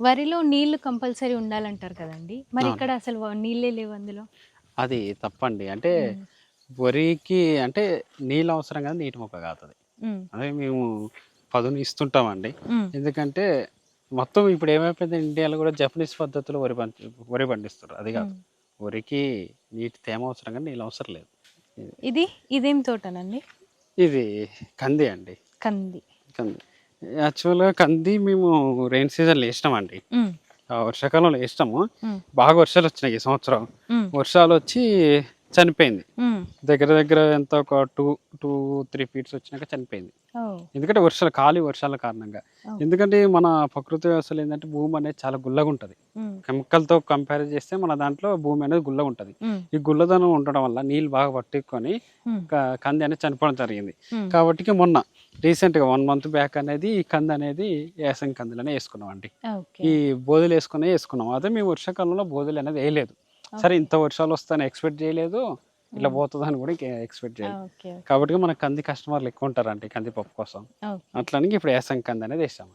వరిలో నీళ్ళు కంపల్సరీ ఉండాలంటారు కదండి. మరి. ఇక్కడ అసలు నీళ్ళే లేవు అందులో. అది తప్పండి. అంటే. వరికి అంటే నీళ్ళు అవసరం కదా నీటి మొక్క కాదు ఉమ్. అదే మేము పదును ఇస్తుంటామండి. ఎందుకంటే మొత్తం ఇప్పుడు ఏమైపోయింది ఇండియాలో కూడా జపనీస్ పద్ధతిలో వరి పండి వరి పండిస్తారు అది కాదు. వరికి నీటి తేమ అవసరం కానీ నీళ్ళు అవసరం లేదు. ఇది ఇదేం తోటనండి? ఇది కంది అండి. కంది. కంది. యాక్చువల్గా కంది మేము రెయిన్ సీజన్లో వేసినామండి వర్షాకాలంలో వేసినాము. బాగా వర్షాలు వచ్చినాయి ఈ సంవత్సరం. వర్షాలు వచ్చి చనిపోయింది. దగ్గర దగ్గర ఎంత ఒక టూ టూ త్రీ ఫీట్స్ వచ్చినాక చనిపోయింది. ఎందుకంటే వర్షాలు ఖాళీ వర్షాల కారణంగా. ఎందుకంటే మన ప్రకృతి వ్యవస్థలు ఏంటంటే భూమి అనేది చాలా గుల్లగా ఉంటుంది. కెమికల్తో కంపేర్ చేస్తే మన దాంట్లో భూమి అనేది గుల్లగా ఉంటుంది. ఈ గుల్లదనం ఉండడం వల్ల నీళ్ళు బాగా పట్టుకొని కంది అనేది చనిపోవడం జరిగింది. కాబట్టి మొన్న రీసెంట్గా వన్ మంత్ బ్యాక్ అనేది ఈ కంది అనేది యాసంగి కందులనే వేసుకున్నాం అండి ఈ బోధులు వేసుకునే వేసుకున్నాం అదే మేము వర్షాకాలంలో బోధులు అనేది వేయలేదు సరే ఇంత వర్షాలు వస్తాయని ఎక్స్పెక్ట్ చేయలేదు. ఇట్లా పోతుందని కూడా ఎక్స్పెక్ట్ చేయలేదు. కాబట్టి మనకు కంది కస్టమర్లు ఎక్కువ ఉంటారండి కందిపప్పు కోసం. అట్లని ఇప్పుడు యాసంగి కంది అనేది వేసాము